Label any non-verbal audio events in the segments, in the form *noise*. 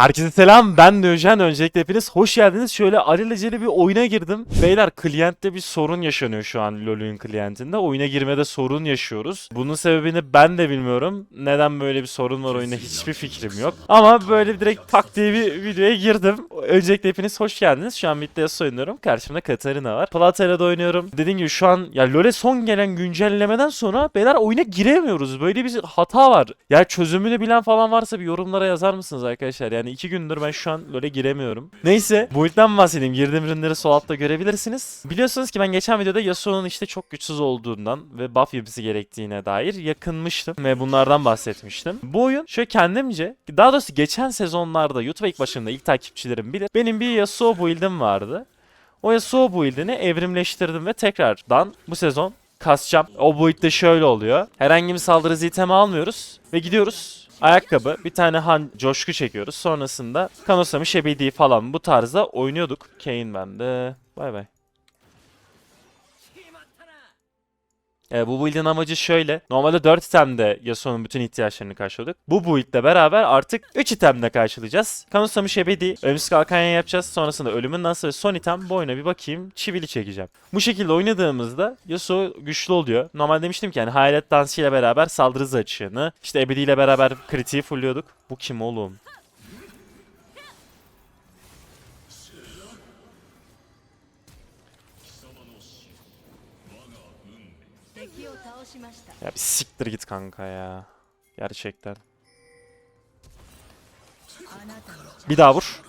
Herkese selam ben Nöjen. Öncelikle hepiniz hoş geldiniz. Şöyle alelacele bir oyuna girdim. Beyler kliyentte bir sorun yaşanıyor şu an LoL'ün kliyentinde. Oyuna girmede sorun yaşıyoruz. Bunun sebebini ben de bilmiyorum. Neden böyle bir sorun var oyunda hiçbir fikrim yok. Ama böyle direkt tak diye bir videoya girdim. Öncelikle hepiniz hoş geldiniz. Şu an Mid'de Yasuo oynuyorum. Karşımda Katarina var. Platera'da oynuyorum. Dediğim gibi şu an ya LoL'e son gelen güncellemeden sonra beyler oyuna giremiyoruz. Böyle bir hata var. Ya çözümünü bilen falan varsa bir yorumlara yazar mısınız arkadaşlar? Yani iki gündür ben şu an LoL'e giremiyorum. Neyse bu ilkten bahsedeyim. Girdiğim ürünleri sol altta görebilirsiniz. Biliyorsunuz ki ben geçen videoda Yasuo'nun işte çok güçsüz olduğundan ve buff yemesi gerektiğine dair yakınmıştım. Ve bunlardan bahsetmiştim. Bu oyun şöyle kendimce daha doğrusu geçen sezonlarda YouTube ilk başında ilk takipçilerim bilir. Benim bir Yasuo build'im vardı. O Yasuo build'ini evrimleştirdim ve tekrardan bu sezon kasacağım. O build'de şöyle oluyor. Herhangi bir saldırı itemi almıyoruz ve gidiyoruz. Ayakkabı, bir tane han coşku çekiyoruz. Sonrasında Kanosami, Şebedi falan bu tarzda oynuyorduk. Kane bende. Bay bay. E, bu build'in amacı şöyle. Normalde 4 itemde Yasuo'nun bütün ihtiyaçlarını karşıladık. Bu build'le beraber artık 3 itemle karşılayacağız. Kanosami Şebedi, ölümsüz kalkanya yapacağız. Sonrasında ölümün nasıl ve son item bu oyuna bir bakayım. Çivili çekeceğim. Bu şekilde oynadığımızda Yasuo güçlü oluyor. Normal demiştim ki yani hayalet dansıyla beraber saldırı açığını, işte Ebedi ile beraber kritiği fulluyorduk. Bu kim oğlum? Ya bir siktir git kanka ya. Gerçekten. Bir daha vur.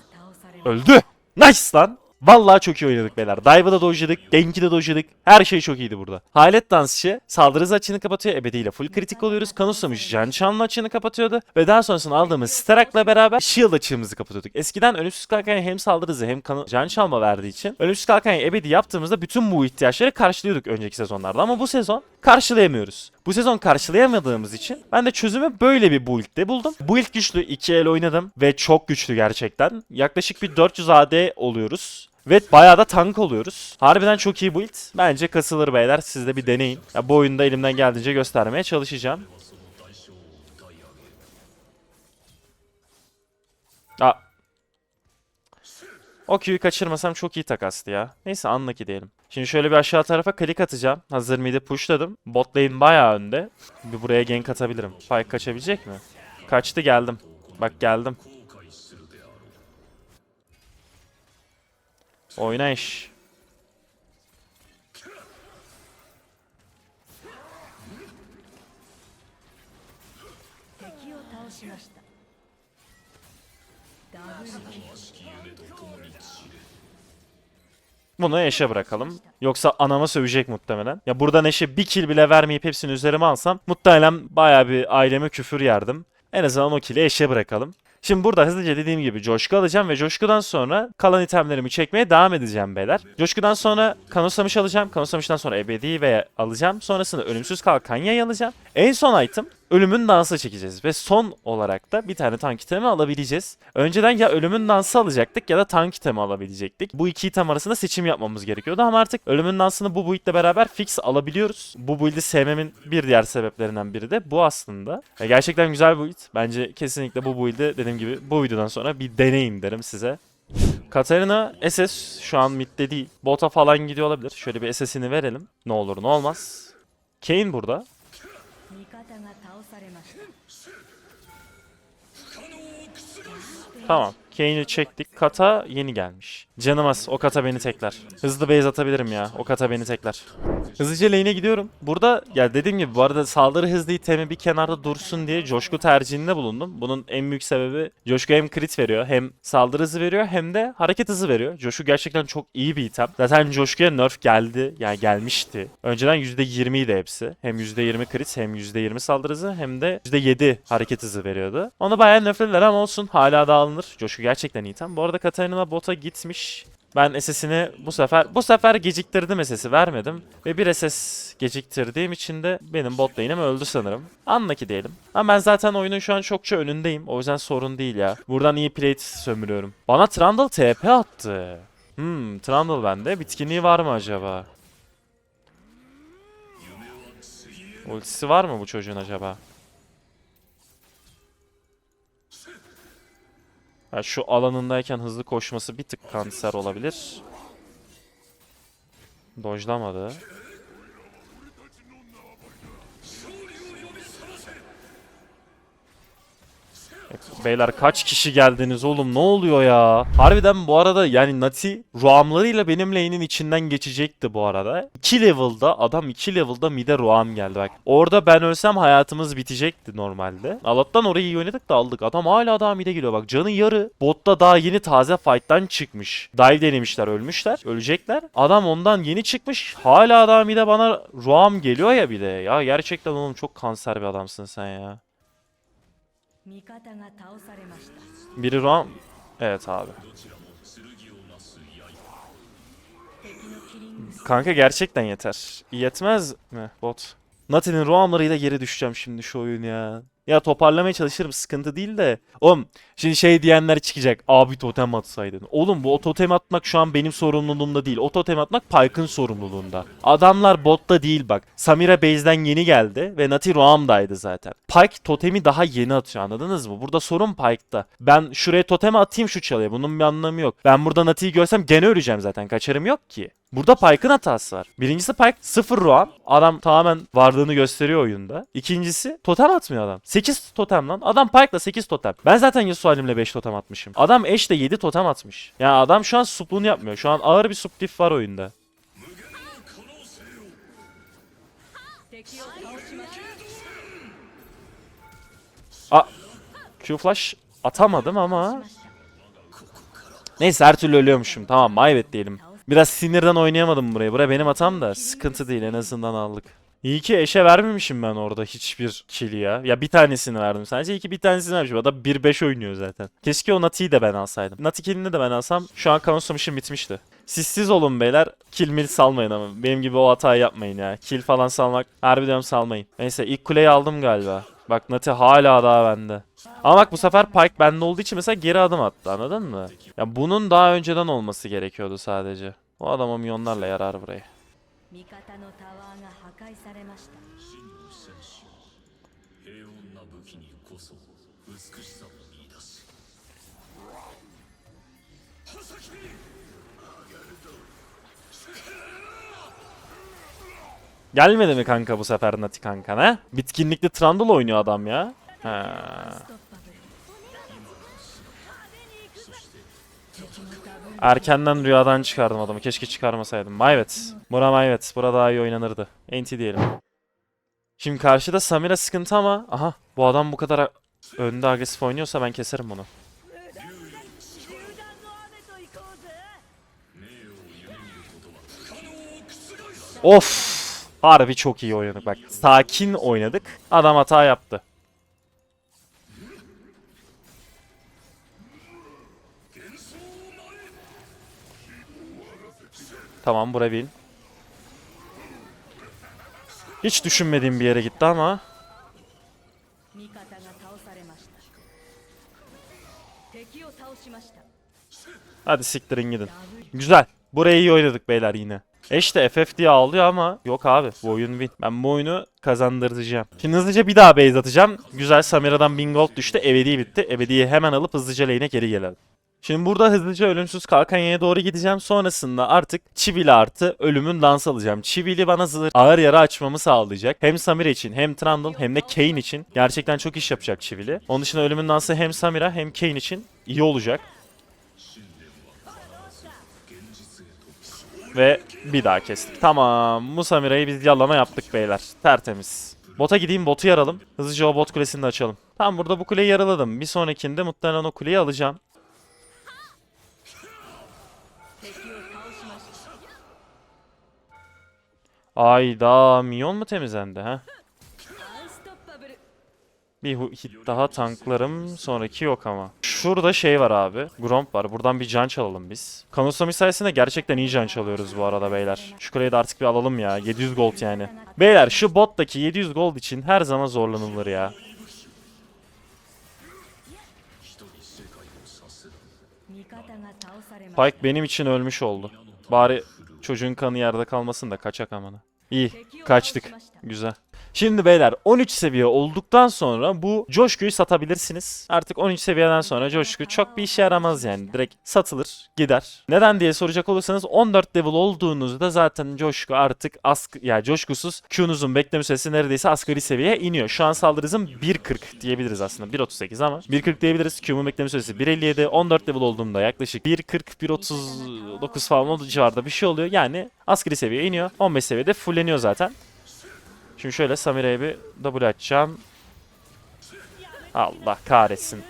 Öldü. Nice lan. Vallahi çok iyi oynadık beyler. Dive'ı da dojladık, Genki de dojladık. Her şey çok iyiydi burada. Hayalet dansçı saldırı açığını kapatıyor. Ebediyle full kritik oluyoruz. Kanusamış Jan Chan'la açığını kapatıyordu. Ve daha sonrasında aldığımız Starak'la beraber Shield açığımızı kapatıyorduk. Eskiden ölümsüz kalkanya hem saldırı hızı hem çalma verdiği için ölümsüz kalkanya Ebedi yaptığımızda bütün bu ihtiyaçları karşılıyorduk önceki sezonlarda. Ama bu sezon karşılayamıyoruz. Bu sezon karşılayamadığımız için ben de çözümü böyle bir build'de buldum. Build güçlü 2 el oynadım ve çok güçlü gerçekten. Yaklaşık bir 400 AD oluyoruz. Ve bayağı da tank oluyoruz. Harbiden çok iyi build. Bence kasılır beyler. Siz de bir deneyin. Ya bu oyunda elimden geldiğince göstermeye çalışacağım. Aa. O Q'yu kaçırmasam çok iyi takastı ya. Neyse unlucky diyelim. Şimdi şöyle bir aşağı tarafa klik atacağım. Hazır mid'i pushladım. Bot lane bayağı önde. Bir buraya gank atabilirim. Pyke kaçabilecek mi? Kaçtı geldim. Bak geldim. Oyna iş. Bunu Eş'e bırakalım. Yoksa anama sövecek muhtemelen. Ya buradan Eş'e bir kill bile vermeyip hepsini üzerime alsam muhtemelen bayağı bir aileme küfür yerdim. En azından o kill'i Eş'e bırakalım. Şimdi burada hızlıca dediğim gibi coşku alacağım ve coşkudan sonra kalan itemlerimi çekmeye devam edeceğim beyler. Coşkudan sonra kanosamış alacağım. Kanosamıştan sonra ebedi ve alacağım. Sonrasında ölümsüz kalkanyayı alacağım. En son item ölümün dansı çekeceğiz. Ve son olarak da bir tane tank itemi alabileceğiz. Önceden ya ölümün dansı alacaktık ya da tank itemi alabilecektik. Bu iki item arasında seçim yapmamız gerekiyordu ama artık ölümün dansını bu build'le beraber fix alabiliyoruz. Bu build'i sevmemin bir diğer sebeplerinden biri de bu aslında. Ya gerçekten güzel bir build. Bence kesinlikle bu build'i dediğim gibi bu videodan sonra bir deneyin derim size. Katarina SS şu an midde değil. Bota falan gidiyor olabilir. Şöyle bir SS'ini verelim. Ne olur ne olmaz. Kane burada. 味方が倒されました Tamam. Kane'i çektik. Kata yeni gelmiş. Canım az. O kata beni tekler. Hızlı base atabilirim ya. O kata beni tekler. Hızlıca lane'e gidiyorum. Burada ya dediğim gibi bu arada saldırı hızlı itemi bir kenarda dursun diye coşku tercihinde bulundum. Bunun en büyük sebebi coşku hem crit veriyor hem saldırı hızı veriyor hem de hareket hızı veriyor. Coşku gerçekten çok iyi bir item. Zaten coşkuya nerf geldi. Yani gelmişti. Önceden %20 idi hepsi. Hem %20 crit hem %20 saldırı hızı hem de %7 hareket hızı veriyordu. Onu bayağı nerflediler ama olsun. Hala da alınır. Coşku gerçekten iyi item. Bu arada Katarina bota gitmiş. Ben SS'ini bu sefer bu sefer geciktirdim SS'i vermedim. Ve bir SS geciktirdiğim için de benim bot lane'im öldü sanırım. Anla ki diyelim. Ama ben zaten oyunun şu an çokça önündeyim. O yüzden sorun değil ya. Buradan iyi plate sömürüyorum. Bana Trundle TP attı. Hmm Trundle bende. Bitkinliği var mı acaba? Ultisi var mı bu çocuğun acaba? Ha, şu alanındayken hızlı koşması bir tık kanser olabilir. Dojlamadı. Beyler kaç kişi geldiniz oğlum ne oluyor ya? Harbiden bu arada yani Nati Ruamlarıyla benim lane'in içinden geçecekti bu arada. 2 level'da adam 2 level'da mid'e Ruam geldi bak. Orada ben ölsem hayatımız bitecekti normalde. Allah'tan orayı iyi oynadık da aldık. Adam hala daha mid'e geliyor bak canı yarı. Botta daha yeni taze fight'tan çıkmış. Dive denemişler ölmüşler. Ölecekler. Adam ondan yeni çıkmış. Hala daha mid'e bana Ruam geliyor ya bir de. Ya gerçekten oğlum çok kanser bir adamsın sen ya. Biri Ram. Evet abi. Kanka gerçekten yeter. Yetmez mi bot? Nati'nin roamlarıyla geri düşeceğim şimdi şu oyun ya. Ya toparlamaya çalışırım sıkıntı değil de. Oğlum şimdi şey diyenler çıkacak. Abi totem atsaydın. Oğlum bu totem atmak şu an benim sorumluluğumda değil. O totem atmak Pyke'ın sorumluluğunda. Adamlar botta değil bak. Samira base'den yeni geldi ve Nati Roam'daydı zaten. Pyke totemi daha yeni atıyor anladınız mı? Burada sorun Pyke'da. Ben şuraya totemi atayım şu çalıya. Bunun bir anlamı yok. Ben burada Nati'yi görsem gene öleceğim zaten. Kaçarım yok ki. Burada Pike'ın hatası var. Birincisi Pike 0 Roam. Adam tamamen varlığını gösteriyor oyunda. İkincisi totem atmıyor adam. 8 totem lan. Adam Pike'la 8 totem. Ben zaten Yasuo Halim'le 5 totem atmışım. Adam Ashe'le 7 totem atmış. Yani adam şu an supluğunu yapmıyor. Şu an ağır bir suplif var oyunda. A Q flash atamadım ama Neyse her türlü ölüyormuşum. Tamam maybet diyelim. Biraz sinirden oynayamadım burayı. Buraya benim hatam da sıkıntı değil en azından aldık. İyi ki eşe vermemişim ben orada hiçbir kill'i ya. Ya bir tanesini verdim sadece. İyi ki bir tanesini vermişim. Adam 1-5 oynuyor zaten. Keşke o Nati'yi de ben alsaydım. Nati kill'ini de ben alsam şu an kanonsamışım bitmişti. Sizsiz olun beyler. Kill mil salmayın ama. Benim gibi o hatayı yapmayın ya. Kill falan salmak harbi diyorum salmayın. Neyse ilk kuleyi aldım galiba. Bak Nati hala daha bende. Ama bak bu sefer Pike bende olduğu için mesela geri adım attı anladın mı? Ya bunun daha önceden olması gerekiyordu sadece. O adama milyonlarla yarar burayı. Gelmedi mi kanka bu sefer Nati kanka ne? Bitkinlikli Trundle oynuyor adam ya. Ha. Erkenden rüyadan çıkardım adamı. Keşke çıkarmasaydım. Mayvet. Bura Mayvet. Bura daha iyi oynanırdı. Enti diyelim. Şimdi karşıda Samira sıkıntı ama aha bu adam bu kadar önde agresif oynuyorsa ben keserim bunu. Of! Harbi çok iyi oynadık bak. Sakin oynadık. Adam hata yaptı. Tamam bura bil. Hiç düşünmediğim bir yere gitti ama. Hadi siktirin gidin. Güzel. Burayı iyi oynadık beyler yine. E işte FF diye ağlıyor ama yok abi bu oyun win. Ben bu oyunu kazandıracağım. Şimdi hızlıca bir daha base atacağım. Güzel Samira'dan 1000 gold düştü. Ebedi bitti. Ebedi'yi hemen alıp hızlıca lane'e geri gelelim. Şimdi burada hızlıca ölümsüz Kalkanya'ya doğru gideceğim. Sonrasında artık Çivili artı ölümün dansı alacağım. Çivili bana zırh ağır yara açmamı sağlayacak. Hem Samira için hem Trundle hem de Kayn için. Gerçekten çok iş yapacak Çivili. Onun dışında ölümün dansı hem Samira hem Kayn için iyi olacak. Ve bir daha kestik. Tamam. Bu Samira'yı biz yallama yaptık beyler. Tertemiz. Bota gideyim botu yaralım. Hızlıca o bot kulesini de açalım. Tamam burada bu kuleyi yaraladım. Bir sonrakinde muhtemelen o kuleyi alacağım. Ayda minyon mu temizlendi ha? Bir hit daha tanklarım. Sonraki yok ama. Şurada şey var abi. Gromp var. Buradan bir can çalalım biz. Kanosami sayesinde gerçekten iyi can çalıyoruz bu arada beyler. Şu kuleyi de artık bir alalım ya. 700 gold yani. Beyler şu bottaki 700 gold için her zaman zorlanılır ya. Pike benim için ölmüş oldu. Bari çocuğun kanı yerde kalmasın da kaçak amına. İyi. Kaçtık. Güzel. Şimdi beyler 13 seviye olduktan sonra bu coşkuyu satabilirsiniz. Artık 13 seviyeden sonra coşku çok bir işe yaramaz yani. Direkt satılır, gider. Neden diye soracak olursanız 14 level olduğunuzda zaten coşku artık ask ya coşkusuz Q'nuzun bekleme süresi neredeyse asgari seviyeye iniyor. Şu an saldırı hızım 1.40 diyebiliriz aslında. 1.38 ama 1.40 diyebiliriz. Q'mun bekleme süresi 1.57. 14 level olduğumda yaklaşık 1.40 1.39 falan o civarda bir şey oluyor. Yani asgari seviyeye iniyor. 15 seviyede fulleniyor zaten. Şimdi şöyle Samire'ye bir double açacağım. Allah kahretsin.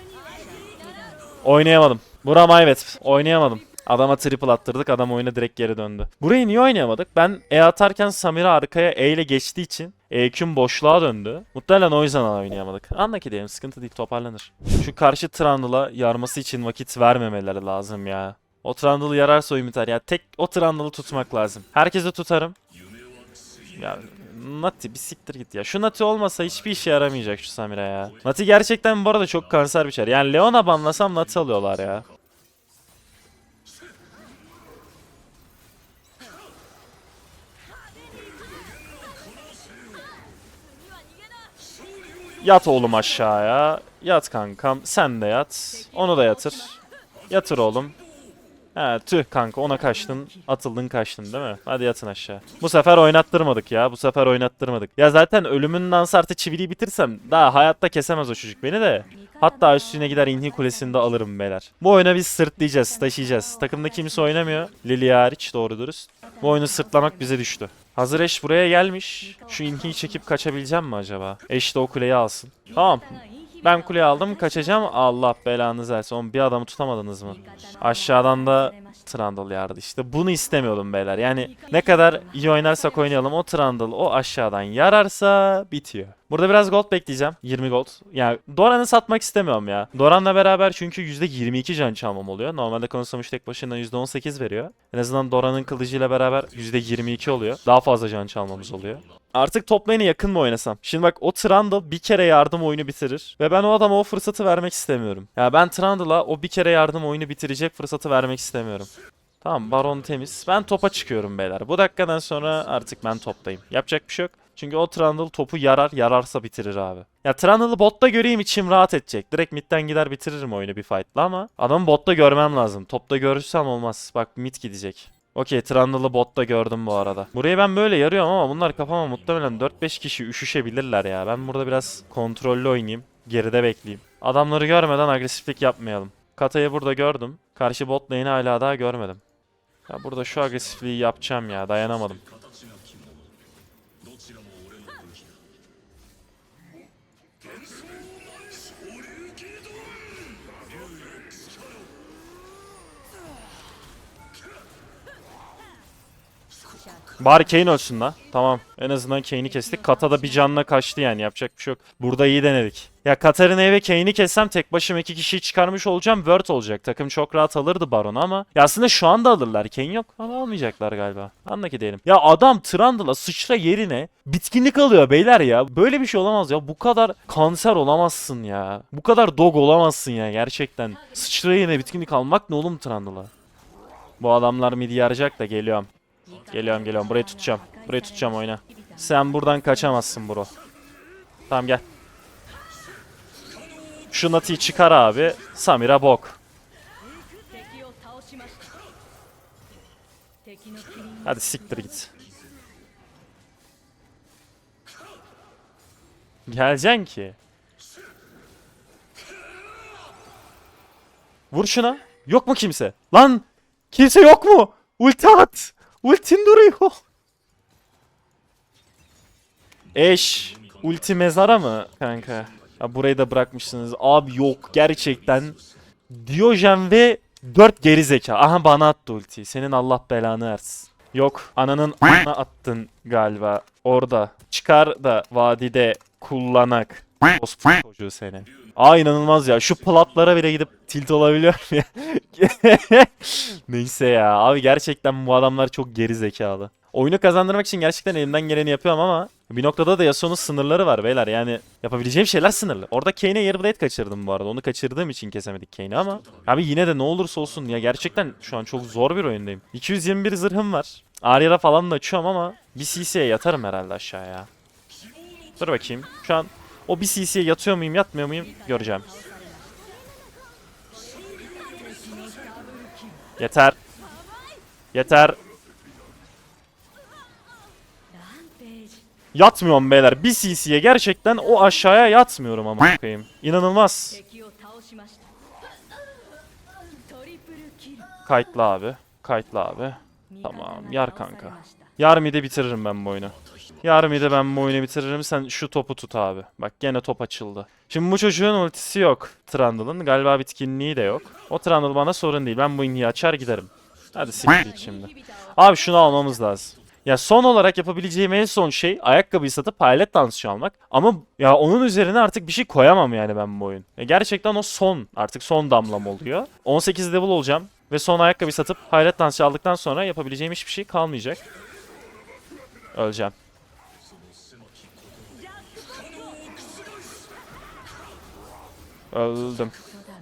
Oynayamadım. Buram evet. Oynayamadım. Adama triple attırdık. Adam oyuna direkt geri döndü. Burayı niye oynayamadık? Ben E atarken Samira arkaya E ile geçtiği için EQ'm boşluğa döndü. Muhtemelen o yüzden oynayamadık. Anla ki diyelim. Sıkıntı değil. Toparlanır. Şu karşı Trundle'a yarması için vakit vermemeleri lazım ya. O Trundle'ı yararsa oyun biter. Ya tek o Trundle'ı tutmak lazım. Herkese tutarım. Ya Nati bir siktir git ya. Şu Nati olmasa hiçbir işe yaramayacak şu Samira ya. Nati gerçekten bu arada çok kanser bir çar. Yani Leona banlasam Nati alıyorlar ya. Yat oğlum aşağıya. Yat kankam. Sen de yat. Onu da yatır. Yatır oğlum. He tüh kanka ona kaçtın. Atıldın kaçtın değil mi? Hadi yatın aşağı. Bu sefer oynattırmadık ya. Bu sefer oynattırmadık. Ya zaten ölümün dansı artı çiviliyi bitirsem daha hayatta kesemez o çocuk beni de. Hatta üstüne gider inhi kulesini de alırım beyler. Bu oyuna biz sırtlayacağız, taşıyacağız. Takımda kimse oynamıyor. Lily hariç doğru dürüst. Bu oyunu sırtlamak bize düştü. Hazır eş buraya gelmiş. Şu inhiyi çekip kaçabileceğim mi acaba? Eş de o kuleyi alsın. Tamam. Ben kuleyi aldım kaçacağım. Allah belanızı versin. Oğlum bir adamı tutamadınız mı? Aşağıdan da Trundle yardı işte. Bunu istemiyordum beyler. Yani ne kadar iyi oynarsak oynayalım o Trundle o aşağıdan yararsa bitiyor. Burada biraz gold bekleyeceğim. 20 gold. Yani Doran'ı satmak istemiyorum ya. Doran'la beraber çünkü %22 can çalmam oluyor. Normalde konuşulmuş tek başına %18 veriyor. En azından Doran'ın kılıcıyla beraber %22 oluyor. Daha fazla can çalmamız oluyor. Artık top lane'e yakın mı oynasam? Şimdi bak o Trundle bir kere yardım oyunu bitirir. Ve ben o adama o fırsatı vermek istemiyorum. Ya ben Trundle'a o bir kere yardım oyunu bitirecek fırsatı vermek istemiyorum. Tamam Baron temiz. Ben topa çıkıyorum beyler. Bu dakikadan sonra artık ben toptayım. Yapacak bir şey yok. Çünkü o Trundle topu yarar, yararsa bitirir abi. Ya Trundle'ı botta göreyim içim rahat edecek. Direkt midden gider bitiririm oyunu bir fight'la ama adamı botta görmem lazım. Topta görürsem olmaz. Bak mid gidecek. Okey Trundle'ı botta gördüm bu arada. Burayı ben böyle yarıyorum ama bunlar kafama muhtemelen 4-5 kişi üşüşebilirler ya. Ben burada biraz kontrollü oynayayım. Geride bekleyeyim. Adamları görmeden agresiflik yapmayalım. Kata'yı burada gördüm. Karşı bot lane'i hala daha görmedim. Ya burada şu agresifliği yapacağım ya dayanamadım. Bari Kane ölsün la. Tamam. En azından Kane'i kestik. Kata da bir canla kaçtı yani. Yapacak bir şey yok. Burada iyi denedik. Ya Katarina'yı ve Kane'i kessem tek başıma iki kişiyi çıkarmış olacağım. Word olacak. Takım çok rahat alırdı Baron'u ama. Ya aslında şu anda alırlar. Kane yok ama almayacaklar galiba. Anla ki diyelim. Ya adam Trundle'a sıçra yerine bitkinlik alıyor beyler ya. Böyle bir şey olamaz ya. Bu kadar kanser olamazsın ya. Bu kadar dog olamazsın ya gerçekten. Sıçra yerine bitkinlik almak ne oğlum Trundle'a? Bu adamlar midi yarayacak da geliyorum. Geliyorum geliyorum. Burayı tutacağım. Burayı tutacağım oyna. Sen buradan kaçamazsın bro. Tamam gel. Şu Nati'yi çıkar abi. Samira bok. Hadi siktir git. Geleceksin ki. Vur şuna. Yok mu kimse? Lan! Kimse yok mu? Ulti at! Ultin duruyor. Eş. Ulti mezara mı kanka? Ya burayı da bırakmışsınız. Abi yok gerçekten. Diyojen ve 4 geri zeka. Aha bana attı ultiyi. Senin Allah belanı versin. Yok ananın a**ına attın galiba. Orada. Çıkar da vadide kullanak. Ospu çocuğu seni. Aa inanılmaz ya. Şu platlara bile gidip tilt olabiliyor ya. *laughs* Neyse ya. Abi gerçekten bu adamlar çok geri zekalı. Oyunu kazandırmak için gerçekten elimden geleni yapıyorum ama bir noktada da Yasuo'nun sınırları var beyler. Yani yapabileceğim şeyler sınırlı. Orada Kane'e Airblade kaçırdım bu arada. Onu kaçırdığım için kesemedik Kane'i ama abi yine de ne olursa olsun ya gerçekten şu an çok zor bir oyundayım. 221 zırhım var. Arya'da falan da açıyorum ama bir CC'ye yatarım herhalde aşağıya. Dur bakayım. Şu an o bir CC'ye yatıyor muyum yatmıyor muyum göreceğim. Yeter. Yeter. Yatmıyorum beyler. Bir CC'ye gerçekten o aşağıya yatmıyorum ama koyayım. İnanılmaz. Kayıtlı abi. Kayıtlı abi. Tamam. Yar kanka. Yar mide bitiririm ben bu oyunu. Yarın mide ben bu oyunu bitiririm. Sen şu topu tut abi. Bak gene top açıldı. Şimdi bu çocuğun ultisi yok. Trundle'ın. Galiba bitkinliği de yok. O Trundle bana sorun değil. Ben bu inhiyi açar giderim. Hadi siktir şimdi. Abi şunu almamız lazım. Ya son olarak yapabileceğim en son şey ayakkabıyı satıp hayalet dansçı almak. Ama ya onun üzerine artık bir şey koyamam yani ben bu oyun. Ya gerçekten o son artık son damlam oluyor. 18 level olacağım ve son ayakkabıyı satıp hayalet dansçı aldıktan sonra yapabileceğim hiçbir şey kalmayacak. Öleceğim. Öldüm.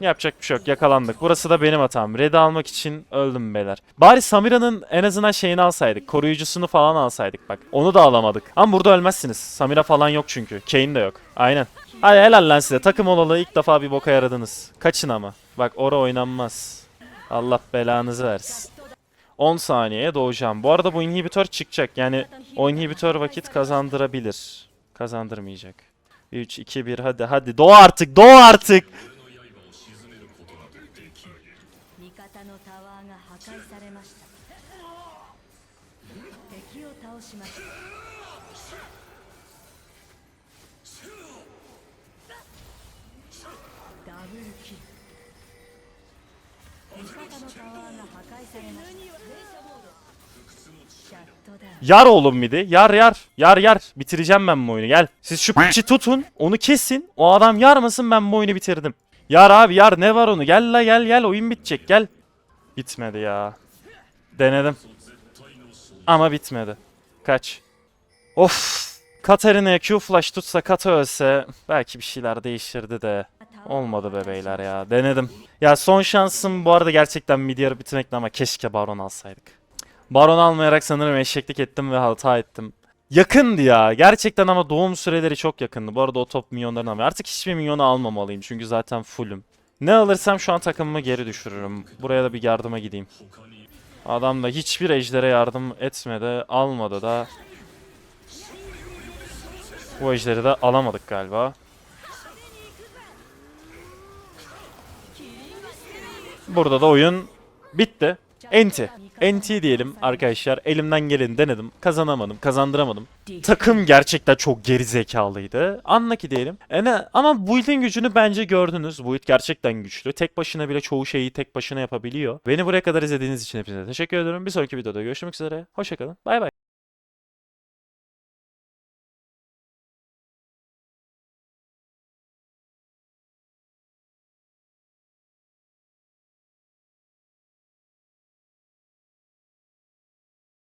Yapacak bir şey yok. Yakalandık. Burası da benim hatam. Red'i almak için öldüm beyler. Bari Samira'nın en azından şeyini alsaydık. Koruyucusunu falan alsaydık bak. Onu da alamadık. Ama burada ölmezsiniz. Samira falan yok çünkü. Kane de yok. Aynen. Hadi helal lan size. Takım olalı ilk defa bir boka yaradınız. Kaçın ama. Bak ora oynanmaz. Allah belanızı versin. 10 saniyeye doğacağım. Bu arada bu inhibitör çıkacak. Yani o inhibitör vakit kazandırabilir. Kazandırmayacak. 3, 2, 1 hadi hadi. Doğ artık doğ artık. Yar oğlum midi. Yar yar. Yar yar. Bitireceğim ben bu oyunu. Gel. Siz şu piçi tutun. Onu kesin. O adam yarmasın ben bu oyunu bitirdim. Yar abi yar ne var onu? Gel la gel gel. Oyun bitecek gel. Bitmedi ya. Denedim. Ama bitmedi. Kaç. Of. Katarina'ya Q flash tutsa Kata ölse belki bir şeyler değişirdi de. Olmadı be beyler ya. Denedim. Ya son şansım bu arada gerçekten mid yarı ama keşke Baron alsaydık. Baron almayarak sanırım eşeklik ettim ve hata ettim. Yakındı ya. Gerçekten ama doğum süreleri çok yakındı. Bu arada o top minyonlarını almıyor. Artık hiçbir minyonu almamalıyım çünkü zaten fullüm. Ne alırsam şu an takımımı geri düşürürüm. Buraya da bir yardıma gideyim. Adam da hiçbir ejdere yardım etmedi. Almadı da. Bu ejderi de alamadık galiba. Burada da oyun bitti. Enti. Enti diyelim arkadaşlar. Elimden geleni denedim. Kazanamadım, kazandıramadım. Takım gerçekten çok geri zekalıydı. Anla ki diyelim. E ne- ama build'in gücünü bence gördünüz. Build gerçekten güçlü. Tek başına bile çoğu şeyi tek başına yapabiliyor. Beni buraya kadar izlediğiniz için hepinize teşekkür ederim. Bir sonraki videoda görüşmek üzere. Hoşçakalın. Bay bay.